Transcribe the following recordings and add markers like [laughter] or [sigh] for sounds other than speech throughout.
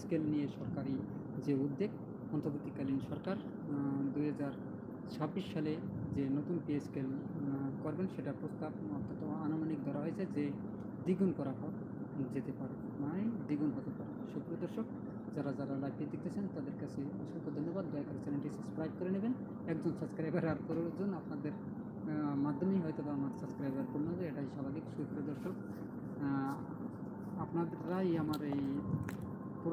Scale নিয়ে সরকারি যে উদ্যোগ, অন্তর্বর্তীকালীন সরকার হাজার ছাব্বিশ সালে যে নতুন পে স্কেল করবেন সেটা প্রস্তাব অন্তত আনুমানিক ধরা হয়েছে যে দ্বিগুণ করা যেতে পারে। মানে দ্বিগুণ হতে পারে। সুপ্রিয় দর্শক, যারা যারা লাইভটি দেখতেছেন, তাদের কাছে অসংখ্য ধন্যবাদ। দয়া করে চ্যানেলটি সাবস্ক্রাইব করে নেবেন। একজন সাবস্ক্রাইবার আর প্রয়োজন আপনাদের মাধ্যমেই হয়তো বা আমার সাবস্ক্রাইবার পূর্ণ হবে, এটাই স্বাভাবিক। সুপ্রিয় দর্শক আপনারাই আমার এই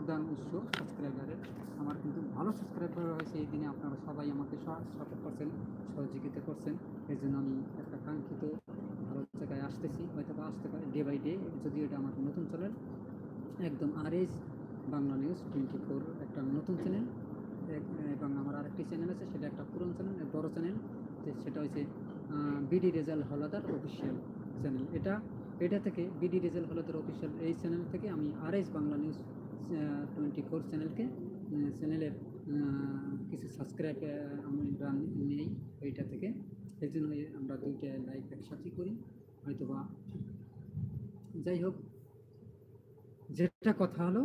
প্রধান উৎস সাবস্ক্রাইবারের আমার কিন্তু ভালো সাবস্ক্রাইবার হয়েছে এই দিনে। আপনারা সবাই আমাকে সাপোর্ট করছেন, সহযোগিতা করছেন। এই জন্য আমি একটা কাঙ্ক্ষিত ভালো জায়গায় আসতেছি হয়তো বা আসতে পারে ডে বাই ডে যদিও এটা আমার নতুন চ্যানেল, একদম R S Bangla news twenty four একটা নতুন চ্যানেল এবং আমার আরেকটি চ্যানেল আছে, সেটা একটা পুরনো চ্যানেল বড় চ্যানেল। সেটা হচ্ছে BD Rezaul Haoladar official channel এটা এটা থেকে বিডি রেজাল হলাদার অফিসিয়াল এই চ্যানেল থেকে আমি R S Bangla news twenty four চ্যানেলকে চ্যানেলের কিছু সাবস্ক্রাইব আমি রান নেই ওইটা থেকে। এই জন্য আমরা দুইটা লাইভ একসাথে করি হয়তো বা যাই হোক, যেটা কথা হলো,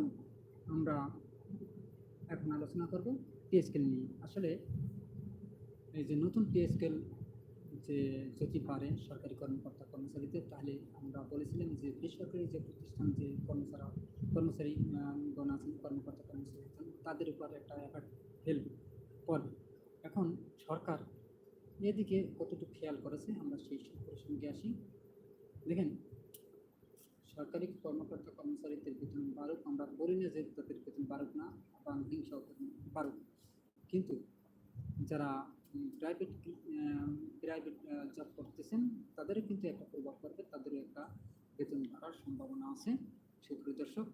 আমরা এখন আলোচনা করব পে স্কেল নিয়ে। আসলে এই যে নতুন পে স্কেল যে যদি পারে সরকারি কর্মকর্তা কর্মচারীদের তাহলে আমরা বলেছিলাম যে বেসরকারি যে প্রতিষ্ঠান, যে কর্মচারী কর্মচারী গণ আছেন, কর্মকর্তা কর্মচারী আছেন, তাদের উপর একটা এফেক্ট ফেলবে পড়বে এখন সরকার এদিকে কতটুকু খেয়াল করেছে, আমরা সেই প্রসঙ্গে আসি। দেখেন, সরকারি কর্মকর্তা কর্মচারীদের বেতন বাড়ুক, আমরা বলি না যে তাদের বেতন বাড়ুক না, বা হিংসা বাড়ুক। কিন্তু যারা প্রাইভেট প্রাইভেট জব করতেছেন, তাদেরও কিন্তু একটা প্রভাব পড়বে, তাদেরও একটা বেতন বাড়ার সম্ভাবনা আছে সুপ্রিয় দর্শক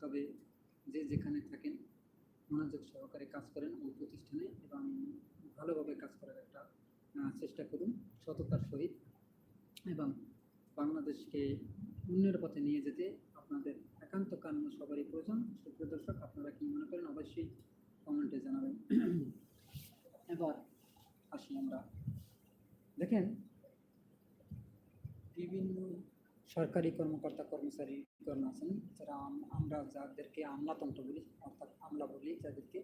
তবে যে যেখানে থাকেন, মনোযোগ সহকারে কাজ করেন ওই প্রতিষ্ঠানে এবং ভালোভাবে কাজ করার একটা চেষ্টা করুন সততার সহিত এবং বাংলাদেশকে উন্নয়নের পথে নিয়ে যেতে আপনাদের একান্ত কান্ন সবারই প্রয়োজন। সুপ্রিয় দর্শক, আপনারা কি মনে করেন? অবশ্যই কমেন্টে জানাবেন। এবার আসি আমরা দেখেন, বিভিন্ন সরকারি কর্মকর্তা, কর্মচারী গণ আছেন, যারা আমরা যাদেরকে আমলাতন্ত্র বলি, অর্থাৎ আমলা বলি যাদেরকে,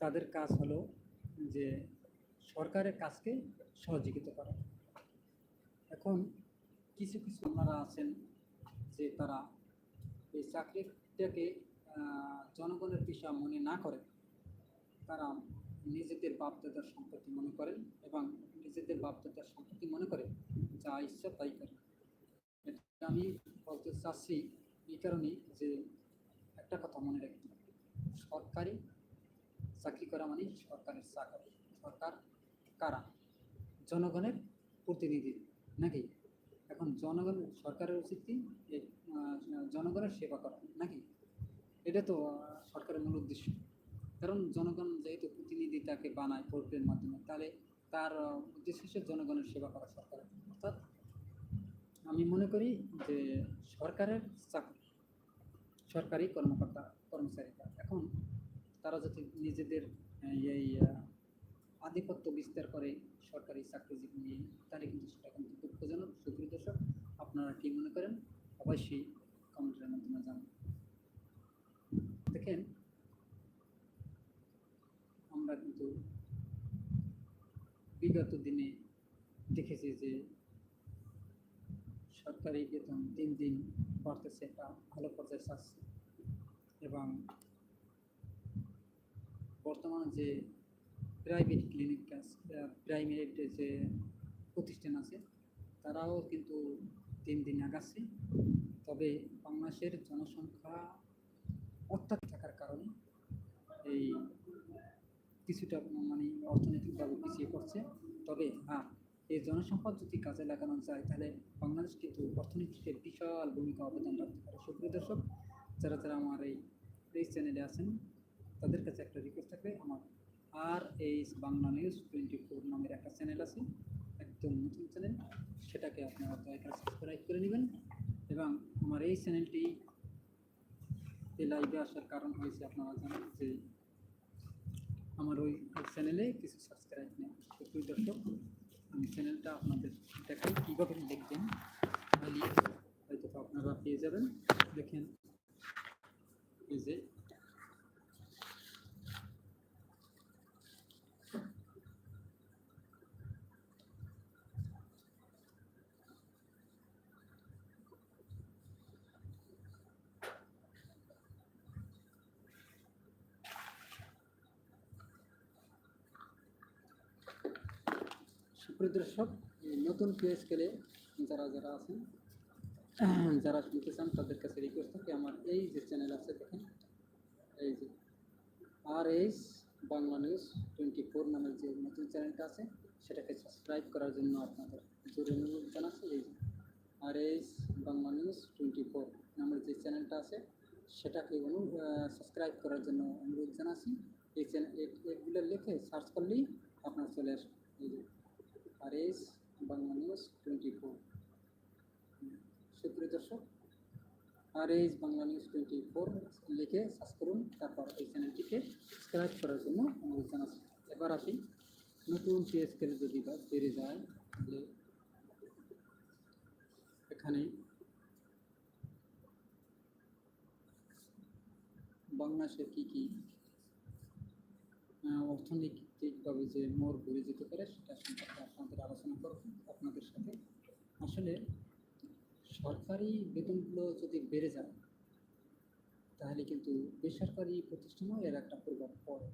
তাদের কাজ হলো যে সরকারের কাজকে সহযোগিতা করা। এখন কিছু কিছু আপনারা আছেন যে তারা এই চাকরিটাকে জনগণের পেশা মনে না করে, তারা নিজেদের বাপদাদার সম্পত্তি মনে করেন এবং নিজেদের বাপদাদার সম্পত্তি মনে করে যা ইচ্ছা তাই করে আমি বলতে চাচ্ছি এই কারণেই যে একটা কথা মনে হবে। সরকারি চাকরি করা মানে সরকারের চাকরি। সরকার কারা? জনগণের প্রতিনিধি, নাকি? এখন জনগণ, সরকারের উচিত কি জনগণের সেবা করা, নাকি? এটা তো সরকারের মূল উদ্দেশ্য। কারণ জনগণ যেহেতু প্রতিনিধি তাকে বানায় ভোটের মাধ্যমে, তাহলে তার উদ্দেশ্য হচ্ছে জনগণের সেবা করা সরকার অর্থাৎ আমি মনে করি যে সরকারের চাকরি, সরকারি কর্মকর্তা কর্মচারীরা এখন তারা যদি নিজেদের এই আধিপত্য বিস্তার করে সরকারি চাকরিজীবী নিয়ে, তাহলে কিন্তু সেটা কিন্তু দুঃখজনক সুপ্রিয় দর্শক আপনারা কি মনে করেন? অবশ্যই কমেন্টের মাধ্যমে জানান দেখেন আমরা কিন্তু বিগত দিনে দেখেছি যে সরকারি বেতন দিন দিন বাড়তেছে একটা ভালো পর্যায়ে যাচ্ছে। এবং বর্তমানে যে প্রাইভেট ক্লিনিক প্রাইভেট যে প্রতিষ্ঠান আছে, তারাও কিন্তু দিন দিন আগাচ্ছে। তবে বাংলাদেশের জনসংখ্যা অত্যাধিক থাকার কারণে এই কিছুটা মানে অর্থনৈতিকভাবে পিছিয়ে পড়ছে। তবে হ্যাঁ এই জনসম্পদ যদি কাজে লাগানো যায়, তাহলে বাংলাদেশ কিন্তু অর্থনীতিতে বিশাল ভূমিকা অবদান রাখতে পারে। সুপ্রিয় দর্শক, যারা যারা আমার এই এই চ্যানেলে আছেন, তাদের কাছে একটা রিকোয়েস্ট থাকবে। আমার R H Bangla news twenty four নামের একটা চ্যানেল আছে, একদম নতুন চ্যানেল সেটাকে আপনারা দয়া করে সাবস্ক্রাইব করে নেবেন। এবং আমার এই চ্যানেলটি লাইভে আসার কারণ হয়েছে, আপনারা জানেন যে আমার ওই চ্যানেলে কিছু সাবস্ক্রাইব নেই। একটু দর্শক, আমি চ্যানেলটা আপনাদের দেখাই। কীভাবে দেখবেন হয়তো আপনারা পেয়ে যাবেন। দেখেন, এই যে সুপ্রিয় দর্শক এই নতুন পে স্কেলে যারা যারা আছেন যারা শুনতে চান তাদের কাছে রিকোয়েস্ট থাকে আমার এই যে চ্যানেল আছে দেখেন এই যে R S Bangla news twenty four নামের যে নতুন চ্যানেলটা আছে সেটাকে সাবস্ক্রাইব করার জন্য আপনাদের জোরে অনুরোধ জানাচ্ছি এই যে R S Bangla news twenty four নামের যে চ্যানেলটা আছে সেটাকে অনু সাবস্ক্রাইব করার জন্য অনুরোধ জানাচ্ছি। এই চ্যানেল এগুলো লিখে সার্চ করলেই আপনার চলে আসবে এই যে। R S Bangla news twenty four সুপ্রিয় দর্শক R H Bangla news twenty four লিখে সার্চ করুন তারপর এই চ্যানেলটিকে সাবস্ক্রাইব করার জন্য অনুরোধ জানাচ্ছি। এবার আসি নতুন পিএসকেল যদি বা বেড়ে যায় তাহলে এখানে বাংলাদেশের কী কী আহ, অর্থনৈতিকভাবে যে মোড় ঘুরে যেতে পারে সেটা সম্পর্কে আপনাদের আলোচনা করব, আপনাদের সাথে। আসলে সরকারি বেতনগুলো যদি বেড়ে যায়, তাহলে কিন্তু বেসরকারি প্রতিষ্ঠানেও এর একটা প্রভাব পড়ে।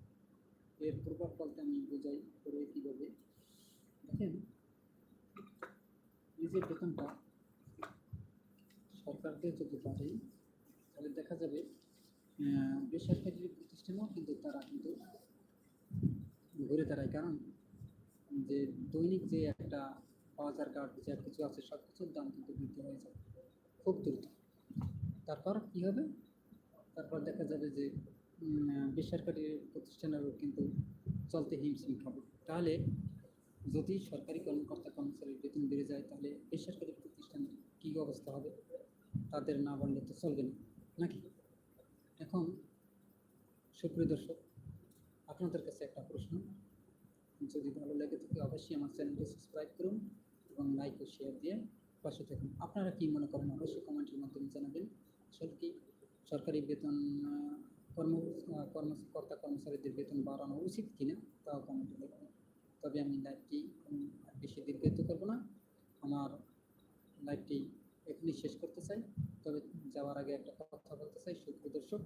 এর প্রভাব বলতে আমি বোঝাই করে কীভাবে। দেখেন, এই যে বেতনটা সরকারকে যদি বাড়ে, তাহলে দেখা যাবে বেসরকারি প্রতিষ্ঠানেও কিন্তু তারা কিন্তু ঘুরে দাঁড়ায়। কারণ যে দৈনিক যে একটা বাজার ঘাট যা কিছু আছে সব কিছুর দাম কিন্তু বৃদ্ধি হয়ে যাবে খুব দ্রুত। তারপর কী হবে? তারপর দেখা যাবে যে বেসরকারি প্রতিষ্ঠানেরও কিন্তু চলতে হিমশিম খাবে। তাহলে যদি সরকারি কর্মকর্তা কর্মচারীর বেতন বেড়ে যায়, তাহলে বেসরকারি প্রতিষ্ঠানের কী অবস্থা হবে? তাদের না বাড়লে তো চলবে না, নাকি? এখন সুপ্রিয় দর্শক আপনাদের কাছে একটা প্রশ্ন। যদি ভালো লেগে থাকে অবশ্যই আমার চ্যানেলটি সাবস্ক্রাইব করুন এবং লাইক ও শেয়ার দিয়ে পাশে থাকুন। আপনারা কি মনে করেন অবশ্যই কমেন্টের মাধ্যমে জানাবেন। আসলে কি সরকারি বেতন কর্ম কর্মকর্তা কর্মচারীদের বেতন বাড়ানো উচিত কিনা তাও কমেন্টে লিখবেন। তবে আমি লাইভটি বেশি দীর্ঘায়িত করব না। আমার লাইভটি এখনই শেষ করতে চাই। তবে যাওয়ার আগে একটা কথা বলতে চাই, সুপ্রিয় দর্শক।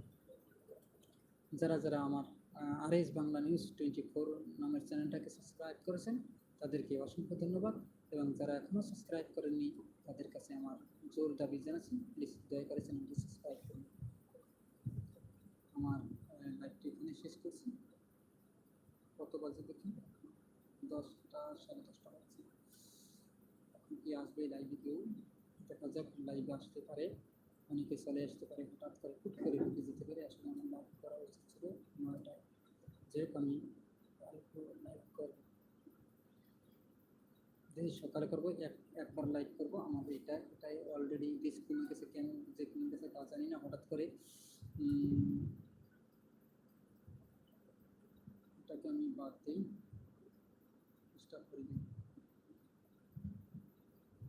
যারা যারা আমার R S Bangla news twenty four নামের চ্যানেলটাকে সাবস্ক্রাইব করেছেন। তাদেরকে অসংখ্য ধন্যবাদ এবং যারা এখনও সাবস্ক্রাইব করেননি, তাদের কাছে আমার জোর দাবি জানাচ্ছি। প্লিজ দয়া করে চ্যানেলটি সাবস্ক্রাইব করুন। আমার লাইভটি এখানে শেষ করছি। কত বাজে দেখি? দশটা, সাড়ে দশটা বাজছে। এখন কি আসবে লাইভে কেউ? দেখা যাক লাইভে আসতে পারে। অনেকে চলে আসতে পারে, হঠাৎ করে ফুট করে ঢুকে যেতে পারে। আসলে আমার লাইভ করা উচিত ছিল নয়টায়। যেহেতু আমি অল্প লাইভ করব। সকালে করব, এক, একবার লাইভ করব। আমাদের এটা, এটাই অলরেডি ডিসপ্লে গেছে, কেন, যে কিনে গেছে তা জানি না, হঠাৎ করে এটাকে আমি বাদ দিই। স্টার্ট করে দিই।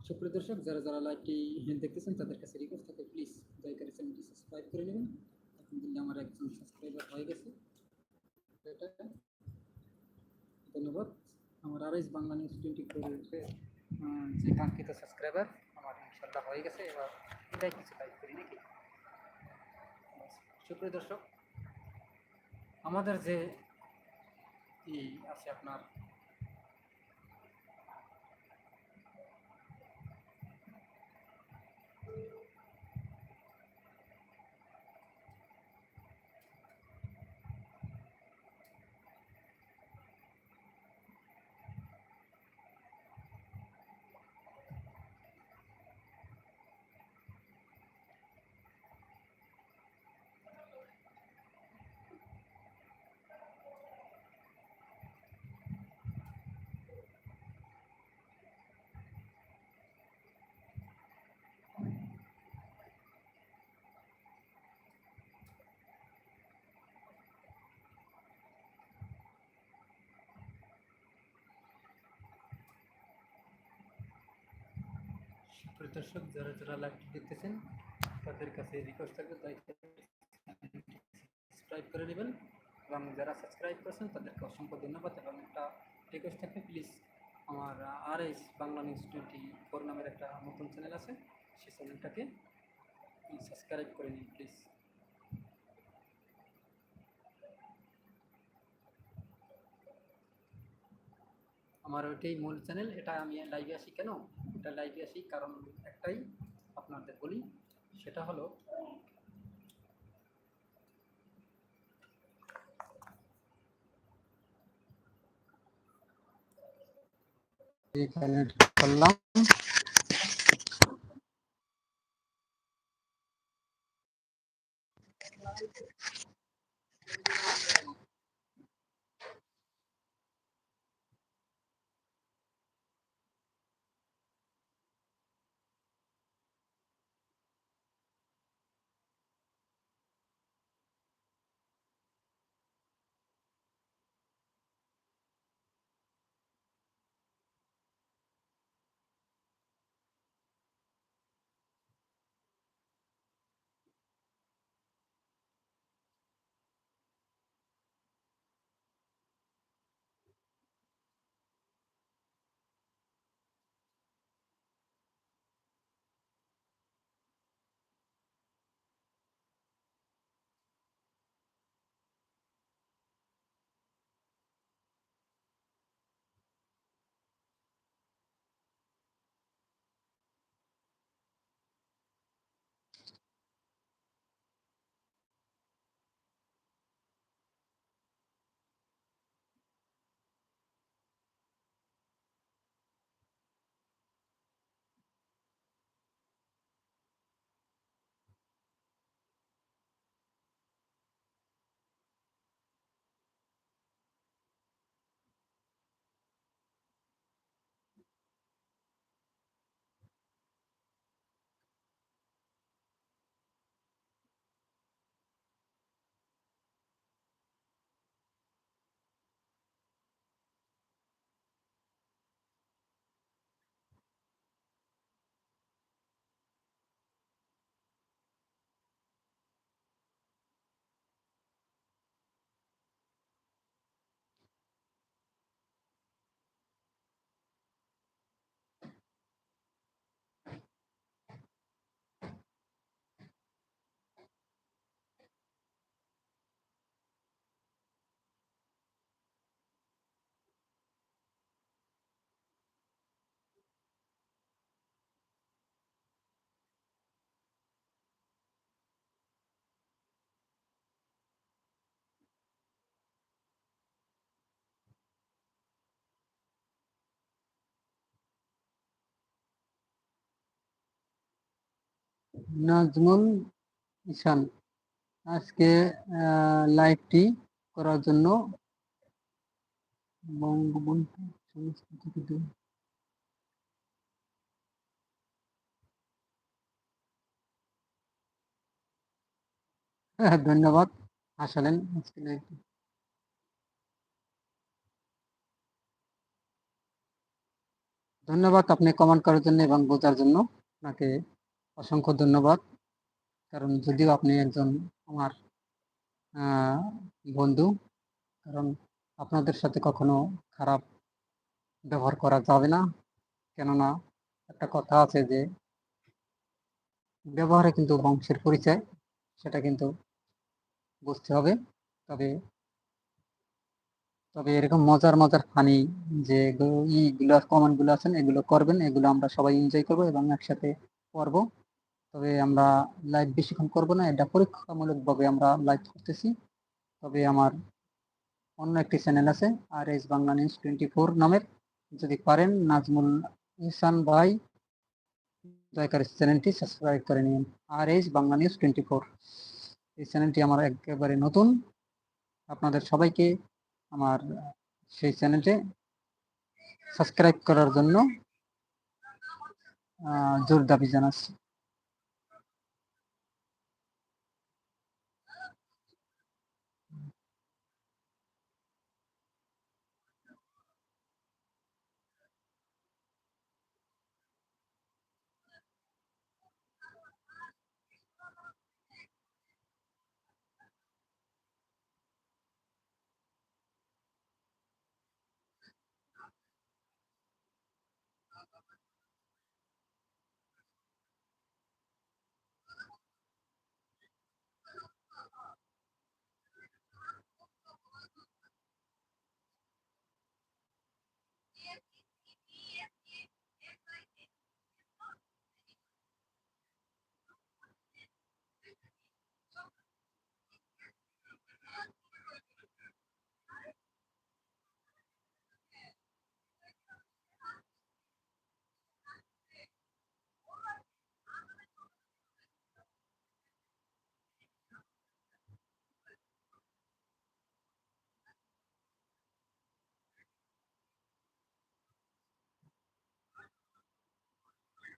সুপ্রিয় দর্শক, যারা যারা লাইভটি দেখতেছেন, তাদের কাছে রিকোয়েস্ট থাকে প্লিজ দয়া করে চ্যানেলটি সাবস্ক্রাইব করে নেবেন। আলহামদুলিল্লাহ আমার একজন সাবস্ক্রাইবার হয়ে গেছে। ধন্যবাদ। আমার R Bangla news twenty four যে কাঙ্ক্ষিত সাবস্ক্রাইবার আমার ইনশাল্লাহ হয়ে গেছে। এবার এটাই কিছু লাইভ করি নাকি? সুপ্রিয় দর্শক, আমাদের যে আছে আপনার সুপ্রিয় দর্শক যারা যারা লাইভটি দেখতেছেন, তাদের কাছে রিকোয়েস্ট থাকবে। সাবস্ক্রাইব করে নেবেন এবং যারা সাবস্ক্রাইব করেছেন, তাদেরকে অসংখ্য ধন্যবাদ এবং একটা রিকোয়েস্ট থাকবে প্লিজ আমার R S Bangla news twenty four নামের একটা নতুন চ্যানেল আছে, সেই চ্যানেলটাকে সাবস্ক্রাইব করে নিন প্লিজ আমার ওইটাই মূল চ্যানেল এটা আমি লাইভে আসি কেন? এটা লাইভে আসি কারণ একটাই আপনাদের বলি, সেটা হলো করলাম নাজমুল ঈশান। আজকে লাইভটি করার জন্য বঙ্গবন্ধু সংস্কৃতি [laughs] ধন্যবাদ আসলেন আজকে লাইভটি ধন্যবাদ, আপনি কমেন্ট করার জন্য এবং বোঝার জন্য। আপনাকে অসংখ্য ধন্যবাদ। কারণ যদিও আপনি একজন আমার বন্ধু, কারণ আপনাদের সাথে কখনো খারাপ ব্যবহার করা যাবে না। কেননা একটা কথা আছে যে, ব্যবহারে কিন্তু বংশের পরিচয়, সেটা কিন্তু বুঝতে হবে। তবে তবে এরকম মজার মজার ফানি যে ইগুলো কমেন্টগুলো আছেন, এগুলো করবেন, এগুলো আমরা সবাই এনজয় করব এবং একসাথে পড়ব। তবে আমরা লাইভ বেশিক্ষণ করব না, এটা পরীক্ষামূলকভাবে আমরা লাইভ করতেছি। তবে আমার অন্য একটি চ্যানেল আছে R S Bangla news twenty four নামের। যদি পারেন, নাজমুল ইহসান ভাই দয়া করে চ্যানেলটি সাবস্ক্রাইব করে নিন। R S Bangla news twenty four এই চ্যানেলটি আমার একেবারে নতুন। আপনাদের সবাইকে আমার সেই চ্যানেলটি সাবস্ক্রাইব করার জন্য জোর দাবি জানাচ্ছি।